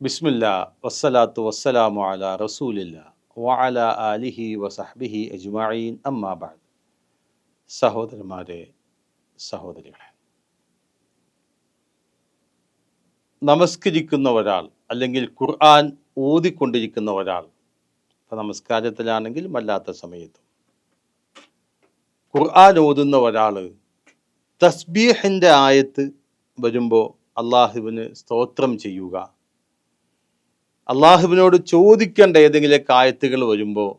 ബിസ്മില്ല വസ്സലാത്തു വസ്സലാമു അല റസൂലില്ല വഅല ആലിഹി വസഹ്ബിഹി അജ്മഈൻ അമ്മാബാദ് സഹോദരന്മാരെ സഹോദരികളെ നമസ്കരിക്കുന്ന ഒരാൾ അല്ലെങ്കിൽ ഖുർആൻ ഓതിക്കൊണ്ടിരിക്കുന്ന ഒരാൾ ഇപ്പം നമസ്കാരത്തിലാണെങ്കിലും അല്ലാത്ത സമയത്തും. ഖുർആൻ ഓതുന്ന ഒരാൾ തസ്ബീഹിന്റെ ആയത്ത് വരുമ്പോൾ അള്ളാഹുവിന് സ്തോത്രം ചെയ്യുക അള്ളാഹുവിനോട് ചോദിക്കേണ്ട ഏതെങ്കിലും ആയത്തുകൾ വരുമ്പോൾ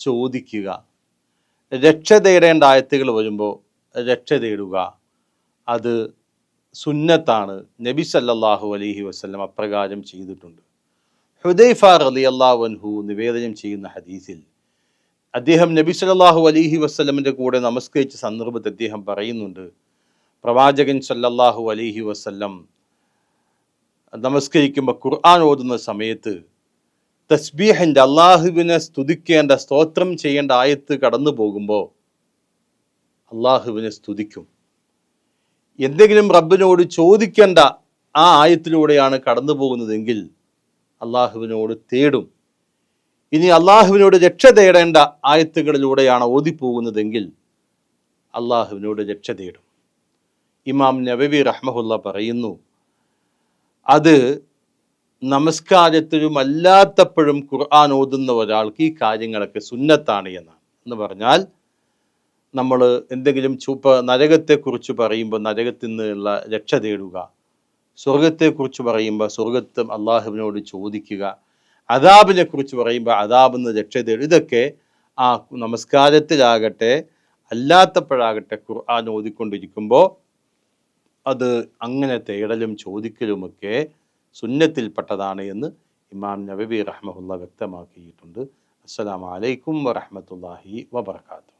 ചോദിക്കുക. രക്ഷ തേടേണ്ട ആയത്തുകൾ വരുമ്പോൾ രക്ഷ തേടുക. അത് സുന്നത്താണ്. നബി സല്ലാഹു അലഹി വസ്ലം അപ്രകാരം ചെയ്തിട്ടുണ്ട്. ഹുദൈഫ അലി അൻഹു നിവേദനം ചെയ്യുന്ന ഹദീസിൽ അദ്ദേഹം നബി സല്ലാഹു അലഹി വസ്ലമിന്റെ കൂടെ നമസ്കരിച്ച സന്ദർഭത്തിൽ അദ്ദേഹം പറയുന്നുണ്ട് പ്രവാചകൻ സല്ലല്ലാഹു അലഹി വസല്ലം നമസ്കരിക്കുമ്പോൾ ഖുർആൻ ഓതുന്ന സമയത്ത് തസ്ബീഹിന്റെ അള്ളാഹുവിനെ സ്തുതിക്കേണ്ട സ്തോത്രം ചെയ്യേണ്ട ആയത്ത് കടന്നു പോകുമ്പോൾ അള്ളാഹുവിനെ സ്തുതിക്കും. എന്തെങ്കിലും റബ്ബിനോട് ചോദിക്കേണ്ട ആ ആയത്തിലൂടെയാണ് കടന്നു പോകുന്നതെങ്കിൽ അള്ളാഹുവിനോട് തേടും. ഇനി അള്ളാഹുവിനോട് രക്ഷ തേടേണ്ട ആയത്തുകളിലൂടെയാണ് ഓതിപ്പോകുന്നതെങ്കിൽ അള്ളാഹുവിനോട് രക്ഷ തേടും. ഇമാം നബവി റഹ്മഹുല്ല പറയുന്നു അത് നമസ്കാരത്തിലും അല്ലാത്തപ്പോഴും ഖുർആൻ ഓതുന്ന ഒരാൾക്ക് ഈ കാര്യങ്ങളൊക്കെ സുന്നത്താണ് എന്നാണ്. എന്ന് പറഞ്ഞാൽ നമ്മൾ എന്തെങ്കിലും ചൂപ്പ നരകത്തെക്കുറിച്ച് പറയുമ്പോൾ നരകത്തിൽ നിന്നുള്ള രക്ഷ തേടുക സ്വർഗത്തെക്കുറിച്ച് പറയുമ്പോൾ സ്വർഗത്ത് അള്ളാഹുവിനോട് ചോദിക്കുക അതാബിനെ കുറിച്ച് പറയുമ്പോൾ അതാബിന്ന് രക്ഷ തേടുക ഇതൊക്കെ ആ നമസ്കാരത്തിലാകട്ടെ അല്ലാത്തപ്പോഴാകട്ടെ ഖുർആൻ ഓതിക്കൊണ്ടിരിക്കുമ്പോൾ അത് അങ്ങനെ തേടലും ചോദിക്കലുമൊക്കെ സുന്നത്തിൽപ്പെട്ടതാണ് എന്ന് ഇമാം നബബി റഹ്മുല്ല വ്യക്തമാക്കിയിട്ടുണ്ട്. അസ്സലാമലൈക്കും വറഹമത്തല്ലാഹി വബർക്കാത്തു